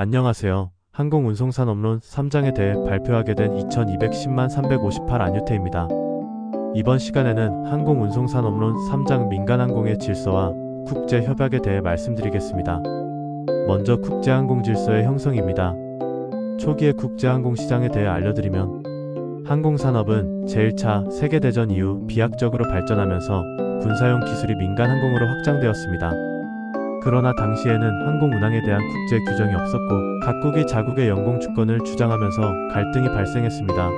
안녕하세요. 항공운송산업론 3장에 대해 발표하게 된 2210만 358 안유태입니다. 이번 시간에는 항공운송산업론 3장 민간항공의 질서와 국제협약에 대해 말씀드리겠습니다. 먼저 국제항공질서의 형성입니다. 초기의 국제항공시장에 대해 알려드리면 항공산업은 제1차 세계대전 이후 비약적으로 발전하면서 군사용 기술이 민간항공으로 확장되었습니다. 그러나 당시에는 항공 운항에 대한 국제 규정이 없었고 각국이 자국의 영공 주권을 주장하면서 갈등이 발생했습니다.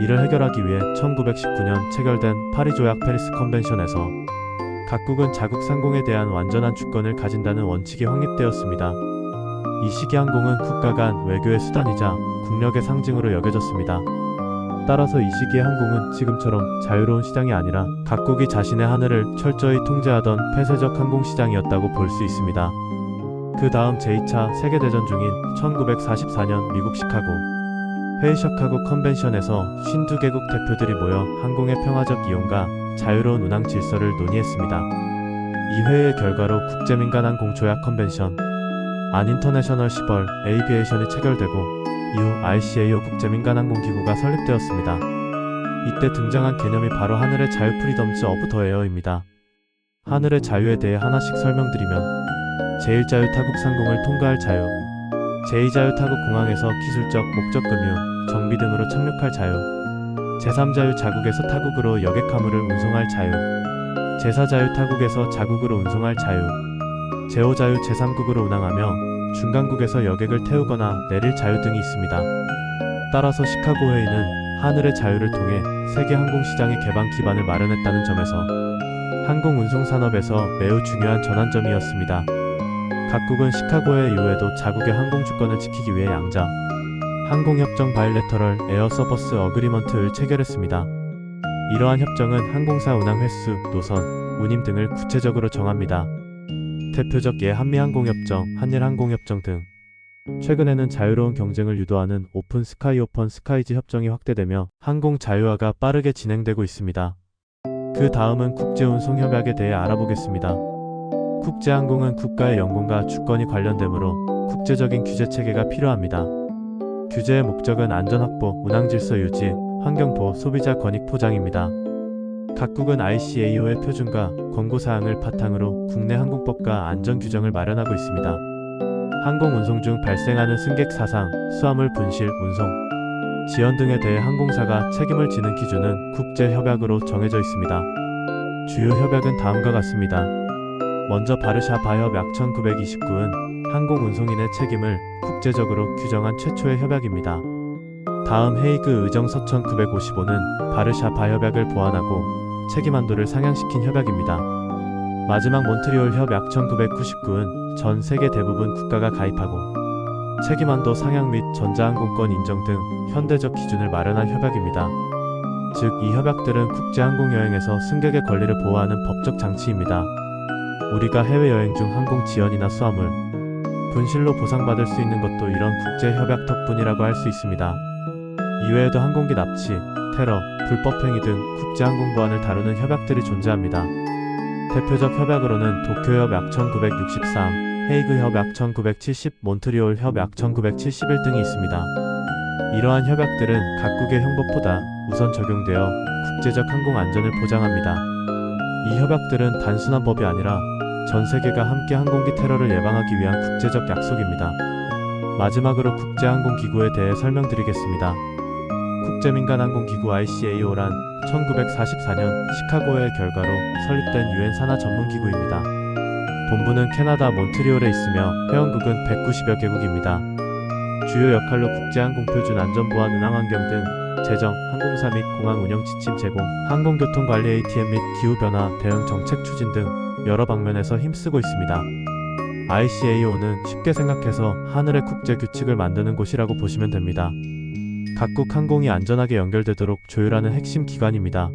이를 해결하기 위해 1919년 체결된 파리 조약 페리스 컨벤션에서 각국은 자국 상공에 대한 완전한 주권을 가진다는 원칙이 확립되었습니다. 이 시기 항공은 국가 간 외교의 수단이자 국력의 상징으로 여겨졌습니다. 따라서 이 시기의 항공은 지금처럼 자유로운 시장이 아니라 각국이 자신의 하늘을 철저히 통제하던 폐쇄적 항공 시장이었다고 볼 수 있습니다. 그 다음 제2차 세계대전 중인 1944년 미국 시카고 회의 시카고 컨벤션에서 52개국 대표들이 모여 항공의 평화적 이용과 자유로운 운항 질서를 논의했습니다. 이 회의의 결과로 국제민간항공 조약 컨벤션, 안 인터내셔널 시벌 에이비에이션이 체결되고 이후 ICAO 국제민간항공기구가 설립되었습니다. 이때 등장한 개념이 바로 하늘의 자유 프리덤즈 오브 더 에어입니다. 하늘의 자유에 대해 하나씩 설명드리면 제1자유 타국 상공을 통과할 자유, 제2자유 타국 공항에서 기술적 목적 금유, 정비 등으로 착륙할 자유, 제3자유 자국에서 타국으로 여객 화물을 운송할 자유, 제4자유 타국에서 자국으로 운송할 자유, 제5자유 제3국으로 운항하며 중간국에서 여객을 태우거나 내릴 자유 등이 있습니다. 따라서 시카고 회의는 하늘의 자유를 통해 세계 항공시장의 개방 기반을 마련했다는 점에서 항공 운송 산업에서 매우 중요한 전환점이었습니다. 각국은 시카고회 이후에도 자국의 항공 주권을 지키기 위해 양자 항공협정 바일레터럴 에어 서버스 어그리먼트를 체결했습니다. 이러한 협정은 항공사 운항 횟수, 노선, 운임 등을 구체적으로 정합니다. 대표적 예 한미항공협정, 한일항공협정 등. 최근에는 자유로운 경쟁을 유도하는 오픈 스카이 오펀 스카이즈 협정이 확대되며 항공 자유화가 빠르게 진행되고 있습니다. 그 다음은 국제운송협약에 대해 알아보겠습니다. 국제항공은 국가의 영공과 주권이 관련되므로 국제적인 규제 체계가 필요합니다. 규제의 목적은 안전 확보, 운항 질서 유지, 환경 보호, 소비자 권익 포장입니다. 각국은 ICAO의 표준과 권고 사항을 바탕으로 국내 항공법과 안전 규정을 마련하고 있습니다. 항공 운송 중 발생하는 승객 사상, 수화물 분실, 운송, 지연 등에 대해 항공사가 책임을 지는 기준은 국제 협약으로 정해져 있습니다. 주요 협약은 다음과 같습니다. 먼저 바르샤바 협 약 1929은 항공 운송인의 책임을 국제적으로 규정한 최초의 협약입니다. 다음 헤이그 의정 서천 955는 바르샤바 협약을 보완하고 책임 한도를 상향시킨 협약입니다. 마지막 몬트리올 협약 1999은 전 세계 대부분 국가가 가입하고 책임 한도 상향 및 전자항공권 인정 등 현대적 기준을 마련한 협약입니다. 즉, 이 협약들은 국제항공여행에서 승객의 권리를 보호하는 법적 장치입니다. 우리가 해외여행 중 항공 지연이나 수화물, 분실로 보상받을 수 있는 것도 이런 국제협약 덕분이라고 할 수 있습니다. 이외에도 항공기 납치, 테러, 불법행위 등 국제항공 보안을 다루는 협약들이 존재합니다. 대표적 협약으로는 도쿄협 약 1963, 헤이그 협약 1970, 몬트리올 협약 1971 등이 있습니다. 이러한 협약들은 각국의 형법보다 우선 적용되어 국제적 항공 안전을 보장합니다. 이 협약들은 단순한 법이 아니라 전 세계가 함께 항공기 테러를 예방하기 위한 국제적 약속입니다. 마지막으로 국제항공기구에 대해 설명드리겠습니다. 국제민간항공기구 ICAO란 1944년 시카고의 결과로 설립된 유엔 산하 전문기구입니다. 본부는 캐나다 몬트리올에 있으며 회원국은 190여 개국입니다. 주요 역할로 국제항공 표준 안전보안 운항환경 등 재정, 항공사 및 공항 운영 지침 제공, 항공교통 관리 ATM 및 기후변화 대응 정책 추진 등 여러 방면에서 힘쓰고 있습니다. ICAO는 쉽게 생각해서 하늘의 국제 규칙을 만드는 곳이라고 보시면 됩니다. 각국 항공이 안전하게 연결되도록 조율하는 핵심 기관입니다.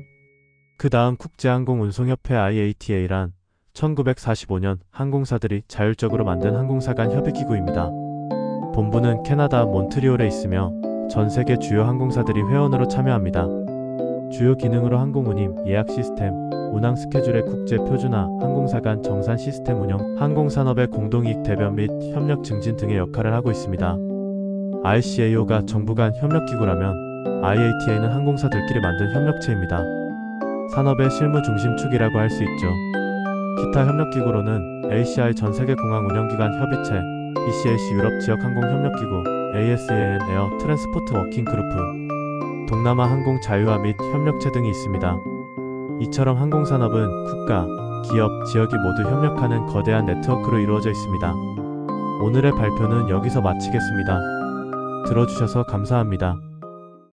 그 다음 국제항공운송협회 IATA란 1945년 항공사들이 자율적으로 만든 항공사 간 협의기구입니다. 본부는 캐나다 몬트리올에 있으며 전 세계 주요 항공사들이 회원으로 참여합니다. 주요 기능으로 항공운임, 예약 시스템, 운항 스케줄의 국제 표준화, 항공사 간 정산 시스템 운영, 항공산업의 공동이익 대변 및 협력 증진 등의 역할을 하고 있습니다. ICAO가 정부 간 협력기구라면 IATA는 항공사들끼리 만든 협력체입니다. 산업의 실무 중심 축이라고 할 수 있죠. 기타 협력기구로는 ACI 전 세계 공항 운영기관 협의체, ECAC 유럽 지역 항공 협력기구, ASAN 에어 트랜스포트 워킹 그룹프, 동남아 항공 자유화 및 협력체 등이 있습니다. 이처럼 항공산업은 국가, 기업, 지역이 모두 협력하는 거대한 네트워크로 이루어져 있습니다. 오늘의 발표는 여기서 마치겠습니다. 들어주셔서 감사합니다.